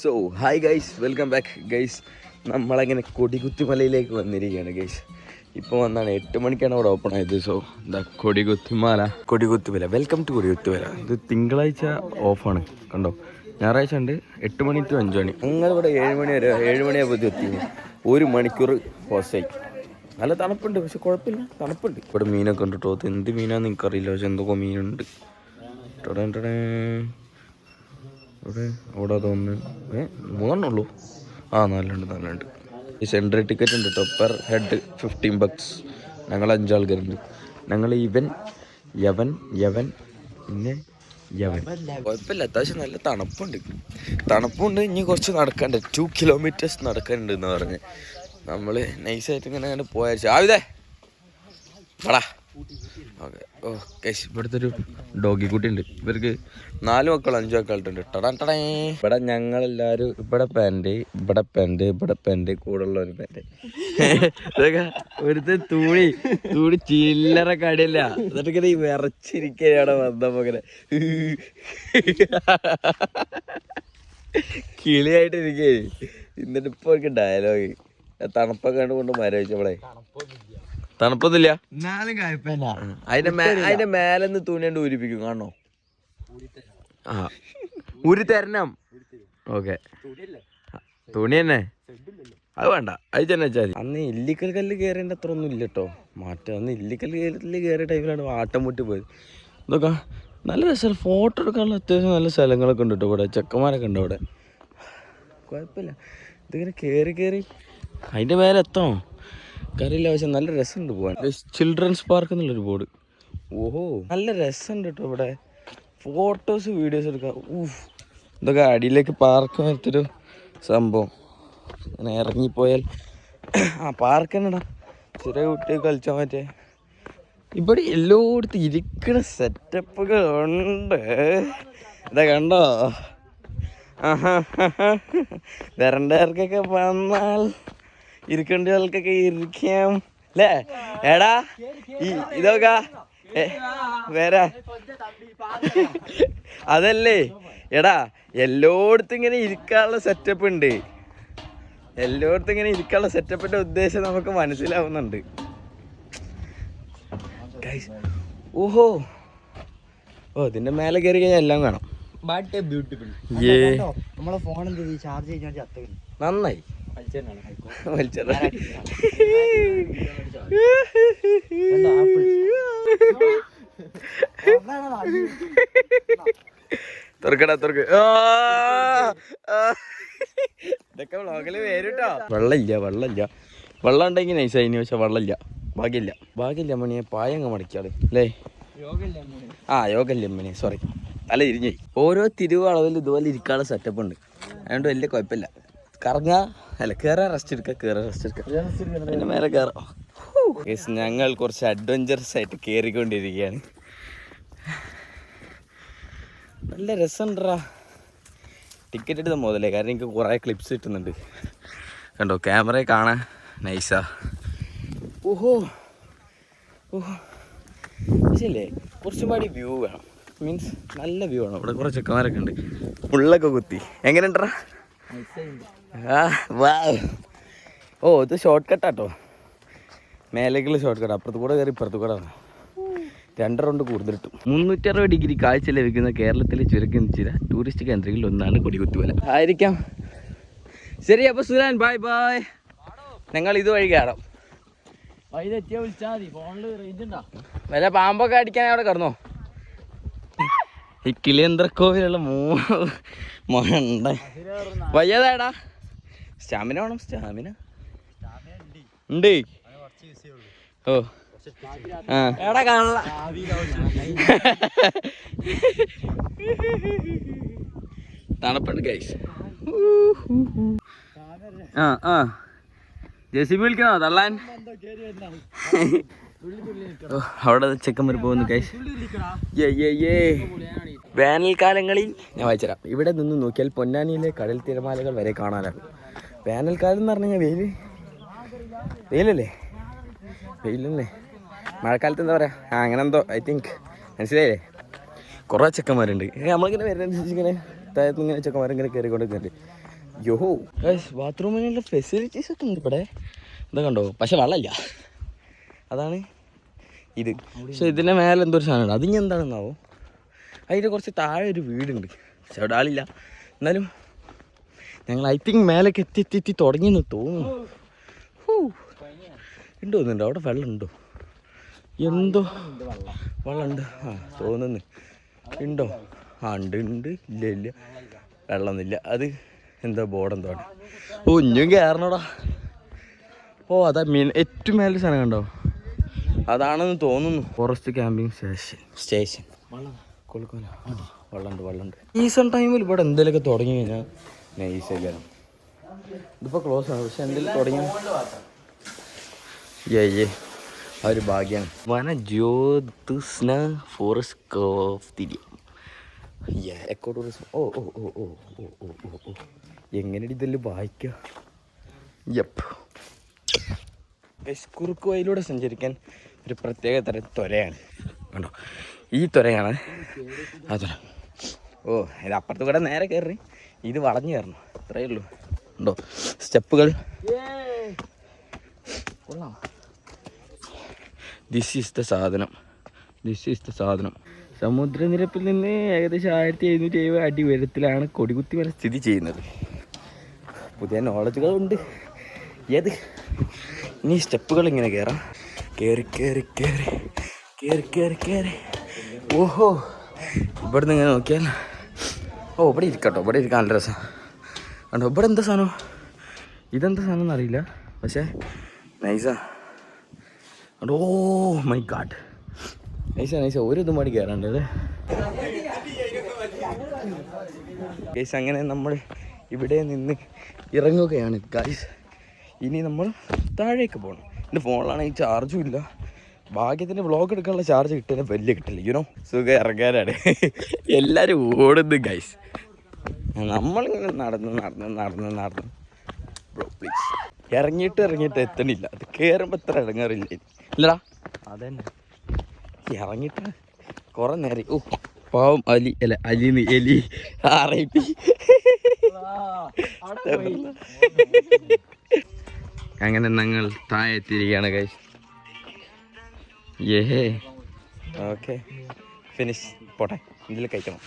So hi guys welcome back guys നമ്മളങ്ങനെ കൊടികുത്തിമലയിലേക്ക് വന്നിരിക്കുകയാണ് ഗൈസ് ഇപ്പോൾ വന്നാണ് എട്ട് മണിക്കാണ് അവിടെ ഓപ്പൺ ആയത്. സോ എന്താ Kodikuthimala. Kodikuthimala. Welcome to Kodikuthimala. ഇത് തിങ്കളാഴ്ച ഓഫാണ് കണ്ടോ? ഞായറാഴ്ച ഉണ്ട്. എട്ട് മണി ടു അഞ്ച് മണി. ഞങ്ങൾ ഇവിടെ ഏഴ് മണി വരെ ഏഴ് മണിയാകുമ്പോൾ എത്തി ഒരു മണിക്കൂർ ഹോസ്റ്റായി നല്ല തണുപ്പുണ്ട് പക്ഷെ കുഴപ്പമില്ല. തണുപ്പുണ്ട്. ഇവിടെ മീനൊക്കെ ഉണ്ട് കേട്ടോ എന്ത് മീനാന്ന് എനിക്കറിയില്ല. പക്ഷെ എന്തൊക്കെ മീനുണ്ട്. ടടേ അവിടെ അവിടെ അതൊന്ന് ഏ മൂന്നെണ്ണം ഉള്ളൂ ആ നാലുണ്ട് നാലുണ്ട് ഈ സെൻട്രൽ ടിക്കറ്റ് ഉണ്ട് കേട്ടോ പെർ ഹെഡ് ഫിഫ്റ്റീൻ ബക്സ് ഞങ്ങൾ അഞ്ചാൾക്കാരുണ്ട്. ഞങ്ങൾ ഇവൻ യവൻ യവൻ പിന്നെ യവൻ. കുഴപ്പമില്ല അത്യാവശ്യം നല്ല തണുപ്പുണ്ട്. തണുപ്പുണ്ട് ഇനി കുറച്ച് നടക്കണ്ട. ടു കിലോമീറ്റേഴ്സ് നടക്കാനുണ്ട് എന്ന് പറഞ്ഞ്. നമ്മൾ നൈസായിട്ട് ഇങ്ങനെ അങ്ങനെ പോയാച്ചു ആവിതേ. വാടാ. ഓക്കെ. ഓ കേശ് ഇവിടുത്തെ ഒരു ഡോഗി കുട്ടി ഉണ്ട് ഇവർക്ക് നാല് മക്കൾ അഞ്ചു മക്കളുണ്ട് ടടാ ടടേ ഇവിടെ ഞങ്ങളെല്ലാവരും ഇവിടെ പാന്റ് ഇവിടെ പാന്റ് ഇവിടെ പാന്റ് കൂടെ ഉള്ള ഒരു പാന്റ് ഇതൊക്കെ ഒരുത്തെ തൂണി തൂണി ചില്ലറ കടിയല്ല. എന്നിട്ട് ഇങ്ങനെ വിറച്ചിരിക്കുകയാണ് വന്നപ്പോ ഇങ്ങനെ കിളിയായിട്ട് ഇരിക്കേ എന്നിട്ട് ഇപ്പൊ ഡയലോഗ് തണുപ്പൊക്കെ കൊണ്ട് മരവിച്ചപ്പോളേ തണുപ്പൊന്നുമില്ല എന്നാലും കുഴപ്പമില്ല അതിന്റെ അതിന്റെ മേലെന്ന് തുണി കൊണ്ട് ഊരിപ്പിക്കും കാണോ ആ. ഊരി തരണം ഓക്കെ. തുണി തന്നെ? അത് വേണ്ട അത് തന്നെ വെച്ചാൽ അന്ന് ഇല്ലിക്കൽ കല്ല് കയറേണ്ട അത്ര ഒന്നും ഇല്ല കേട്ടോ മാറ്റം അന്ന് ഇല്ലിക്കൽ കല്ല് കയറിയ ടൈമിലാണ് ആട്ടം മുട്ടി പോയത്. ഇതൊക്കെ നല്ല രസമാണ് ഫോട്ടോ എടുക്കാനുള്ള അത്യാവശ്യം നല്ല സ്ഥലങ്ങളൊക്കെ ഉണ്ട് കേട്ടോ ഇവിടെ. ചെക്കന്മാരൊക്കെ ഉണ്ട് അവിടെ. കുഴപ്പമില്ല. ഇതിങ്ങനെ കയറി കയറി അതിന്റെ മേലെ എത്തോ കറിയില്ല പക്ഷെ നല്ല രസമുണ്ട് പോകാൻ ചിൽഡ്രൻസ് പാർക്ക് എന്നുള്ളൊരു ബോർഡ് ഓഹോ നല്ല രസമുണ്ട് കേട്ടോ ഇവിടെ. ഫോട്ടോസ് വീഡിയോസ് എടുക്കാം ഊഫ് ഇതൊക്കെ അടിയിലേക്ക് പാർക്ക് വരത്തൊരു സംഭവം. അങ്ങനെ ഇറങ്ങിപ്പോയാൽ ആ പാർക്ക് തന്നെടാ. ചെറിയ കുട്ടിയെ കളിച്ചാൽ മറ്റേ. ഇവിടെ എല്ലായിടത്തും ഇരിക്കണ സെറ്റപ്പുകൾ ഉണ്ട്. ഇതാ കണ്ടോ? വരണ്ടവർക്കൊക്കെ വന്നാൽ ഇരിക്കേണ്ടവർക്കൊക്കെ ഇരിക്കാം. അല്ലേ എടാ ഈ ഇതൊക്കെ വേറെ. അതല്ലേ? എടാ എല്ലായിടത്തും ഇങ്ങനെ ഇരിക്കാനുള്ള സെറ്റപ്പ് ഉണ്ട്. എല്ലായിടത്തും ഇങ്ങനെ ഇരിക്കാനുള്ള സെറ്റപ്പിന്റെ ഉദ്ദേശം നമുക്ക് മനസ്സിലാവുന്നുണ്ട്. ഓഹോ. ഓ ഇതിന്റെ മേലെ കയറി കഴിഞ്ഞാൽ എല്ലാം കാണാം. ബട്ട് ബ്യൂട്ടിഫുൾ നമ്മളെ ഫോൺ എന്ത് ചാർജ് ചെയ്യാൻ നന്നായി. വലിച്ചെറിയാ. തുറക്കടാ തുറക്ക്. ഇതൊക്കെ വ്ളോഗിൽ വരൂട്ടോ വെള്ളമില്ല വെള്ളമില്ല. വെള്ളം ഉണ്ടെങ്കിൽ നൈസായിന് പക്ഷെ വെള്ളമില്ല. ഭാഗ്യമില്ല. ഭാഗ്യമില്ല മണിയെ പായങ്ങ് മടിക്കാൾ അല്ലേ? ആ യോഗല്ലേ മണി സോറി അല്ല ഇരിഞ്ഞു ഓരോ തിരിവ് അളവിൽ ഇതുപോലെ ഇരിക്കാനുള്ള സെറ്റപ്പ് ഉണ്ട്. അതുകൊണ്ട് വലിയ കുഴപ്പമില്ല. കറങ്ങ. അല്ല കയറാൻ റെസ്റ്റ് എടുക്കുക കയറാൻ റെസ്റ്റ് എടുക്കുക മേലെ കയറാം ഞങ്ങൾ കുറച്ച് അഡ്വഞ്ചറസ് ആയിട്ട് കയറിക്കൊണ്ടിരിക്കുകയാണ് നല്ല രസമുണ്ടറാ ടിക്കറ്റ് എടുത്ത മുതലേ കാരണം എനിക്ക് കുറേ ക്ലിപ്സ് കിട്ടുന്നുണ്ട്. കണ്ടോ ക്യാമറ കാണാൻ. നൈസാ ഓഹോ. ഓഹോ. കുറച്ചും പാടി വ്യൂ വേണം. മീൻസ് നല്ല വ്യൂ ആണ്. ഇവിടെ കുറേ ചെക്കന്മാരൊക്കെ ഉണ്ട്. പുള്ളൊക്കെ കുത്തി. എങ്ങനെയുണ്ടറാ ഓ ഇത് ഷോർട്ട് കട്ടാട്ടോ മേലേക്കുള്ള ഷോർട്ട് കട്ട് അപ്പുറത്ത് കൂടെ കയറി ഇപ്പുറത്ത് കൂടെ രണ്ട് റൗണ്ട് കൂടുതൽ കിട്ടും. മുന്നൂറ്ററുപത് ഡിഗ്രി കാഴ്ച ലഭിക്കുന്ന കേരളത്തിലെ ചുരുക്കം ചില ടൂറിസ്റ്റ് കേന്ദ്രങ്ങളിൽ ഒന്നാണ് കൊടികുത്തുവല. ആയിരിക്കാം. ശരി അപ്പൊ സുരാൻ ബായ് ബായ് ഞങ്ങൾ ഇത് വഴി കയറാം മതി റേഞ്ച് ഉണ്ടാ? വല്ല പാമ്പൊക്കെ അടിക്കാൻ അവിടെ കിടന്നോ? ഈ കിളിയന്ത്രക്കോവിലുള്ള മൂ മണ്ട വയ്യതാടാ സ്റ്റാമിന വേണം സ്റ്റാമിന. ഉണ്ട്. ഓ. ആ. എടാ കാണല തണുപ്പുണ്ട് ഗൈസ് ആ ആ. ജെ സി ബി വിളിക്കണോ തള്ളാൻ അവിടെ ചെക്കന്മാർ പോകുന്നു ഗൈസ് യേ യേ യേ വേനൽക്കാലങ്ങളിൽ ഞാൻ വായിച്ചുതരാം. ഇവിടെ നിന്ന് നോക്കിയാൽ പൊന്നാനിയിലെ കടൽ തിരമാലകൾ വരെ കാണാനാകും. വേനൽക്കാലം എന്ന് പറഞ്ഞു കഴിഞ്ഞാൽ വെയിൽ വെയിലല്ലേ? വെയിലല്ലേ? മഴക്കാലത്ത് എന്താ പറയുക ആ അങ്ങനെ എന്തോ ഐ തിങ്ക് മനസ്സിലായില്ലേ? കുറേ ചെക്കന്മാരുണ്ട്. നമ്മളിങ്ങനെ വരുന്നതനുസരിച്ച് ഇങ്ങനെ താഴത്ത് ഇങ്ങനെ ചെക്കന്മാരിങ്ങനെ കയറിക്കൊണ്ട് നിൽക്കുന്നുണ്ട് യോ ബാത്റൂമിനുള്ള ഫെസിലിറ്റീസ് ഒക്കെ ഉണ്ട് ഇവിടെ. ഇതാ കണ്ടോ? പക്ഷെ വെള്ളമില്ല. അതാണ് ഇത്. പക്ഷെ ഇതിന്റെ മേലെ എന്തോ ഒരു സാധനമുണ്ട്. അതിന് എന്താണെന്നാവോ? അതിന്റെ കുറച്ച് താഴെ ഒരു വീടുണ്ട്. പക്ഷെ അവിടെ ആളില്ല. എന്നാലും ഞങ്ങൾ ഐ തിങ്ക് മേലേക്ക് എത്തി എത്തി എത്തി തുടങ്ങിയെന്ന് തോന്നുന്നു. ഉണ്ടോ തോന്നുന്നുണ്ട് അവിടെ വെള്ളം ഉണ്ടോ എന്തോ? വെള്ളമുണ്ട്. ആ തോന്നുന്നു. ഉണ്ടോ? ആ ഉണ്ട് ഉണ്ട്. ഇല്ല ഇല്ല. വെള്ളമൊന്നുമില്ല. അത് എന്താ ബോർഡ് എന്തോ ആണ്. ഓ ഇഞ്ഞും കയറണോടാ. ഓ അതാ മീൻ ഏറ്റവും മേലെ സാധനം കണ്ടോ? അതാണെന്ന് തോന്നുന്നു. ഫോറസ്റ്റ് ക്യാമ്പിംഗ് സ്റ്റേഷൻ സ്റ്റേഷൻ കൊളുക്കോല വെള്ളമുണ്ട്. വെള്ളമുണ്ട് സീസൺ ടൈമിൽ ഇവിടെ എന്തെങ്കിലുമൊക്കെ തുടങ്ങി കഴിഞ്ഞാൽ നൈസല്ലായിരുന്നു ഇതിപ്പോൾ ക്ലോസ് ആണ്. പക്ഷെ എന്തെങ്കിലും തുടങ്ങി ഏ ഏ ആ ഒരു ഭാഗ്യമാണ് വന ജ്യോതിസ്ന ഫോറസ്റ്റ് കോഫ് തിരി എക്കോ ടൂറിസം ഓ ഓ ഓ ഓ ഓ ഓ ഓ ഓ. എങ്ങനെ ഇതെല്ലാം വായിക്കുക യപ്പ്. കുറുക്ക് സഞ്ചരിക്കാൻ ഒരു പ്രത്യേക തരം ത്വരയാണ്. കണ്ടോ? ഈ ത്വരയാണ് ആ ത്വര. ഓ ഇത് അപ്പുറത്ത് കൂടെ നേരെ കയറി ഇത് വളഞ്ഞു കയറണം അത്രേ ഉള്ളൂ. ഉണ്ടോ? സ്റ്റെപ്പുകൾ. ദിസ് ഈസ് ദ സാധനം. ദിസ് ഈസ് ദ സാധനം. സമുദ്രനിരപ്പിൽ നിന്ന് ഏകദേശം ആയിരത്തി എഴുന്നൂറ്റി എഴുപത് അടി ഉയരത്തിലാണ് കൊടികുത്തി വരെ സ്ഥിതി ചെയ്യുന്നത്. പുതിയ നോളജുകളുണ്ട് ഏത്? ഇനി സ്റ്റെപ്പുകൾ ഇങ്ങനെ കയറാം. കയറി കയറി കയറി കയറി കയറി കയറി ഓഹോ. ഇവിടുന്ന് ഇങ്ങനെ നോക്കിയാൽ ഓ ഇവിടെ ഇരിക്കട്ടോ. ഇവിടെ ഇരിക്കാൻ നല്ല രസം. കണ്ടോ ഇവിടെ എന്താ സാധനം? ഇതെന്താ സാധനം എന്നറിയില്ല. പക്ഷേ നൈസാ കണ്ടോ ഓ മൈ ഗാഡ് നൈസാ നൈസാ ഒരു ഇതും പാടി കയറാണ്ട് അല്ലേ? അങ്ങനെ നമ്മൾ ഇവിടെ നിന്ന് ഇറങ്ങുകയാണ്. ഗൈസ് ഇനി നമ്മൾ താഴേക്ക് പോകണം എന്റെ ഫോണിലാണെങ്കിൽ ചാർജും ഇല്ല. ഭാഗ്യത്തിന് വ്ളോഗ് എടുക്കാനുള്ള ചാർജ് കിട്ടിയാൽ വലിയ കിട്ടില്ല. യുനോ സുഖം ഇറങ്ങാനാണ് എല്ലാവരും ഓടുന്നു ഗൈസ് നമ്മളിങ്ങനെ നടന്ന് നടന്ന് നടന്ന് നടന്ന്. ബ്രോ പ്ലീസ് ഇറങ്ങിയിട്ട് ഇറങ്ങിയിട്ട് എത്തണില്ല. അത് കയറുമ്പോൾ എത്ര ഇറങ്ങാറില്ല ഇല്ലടാ. അതന്നെ. ഇറങ്ങിയിട്ട് കുറെ നേരം ഓ പാവം അലി അല്ല അലിന്ന് എലി ആറൈപ്പി. അങ്ങനെ ഞങ്ങൾ താഴെ എത്തിയിരിക്കുകയാണ് കൈ ഏ ഓക്കെ ഫിനിഷ് പോട്ടെ. ഇതിൽ കഴിക്കണം.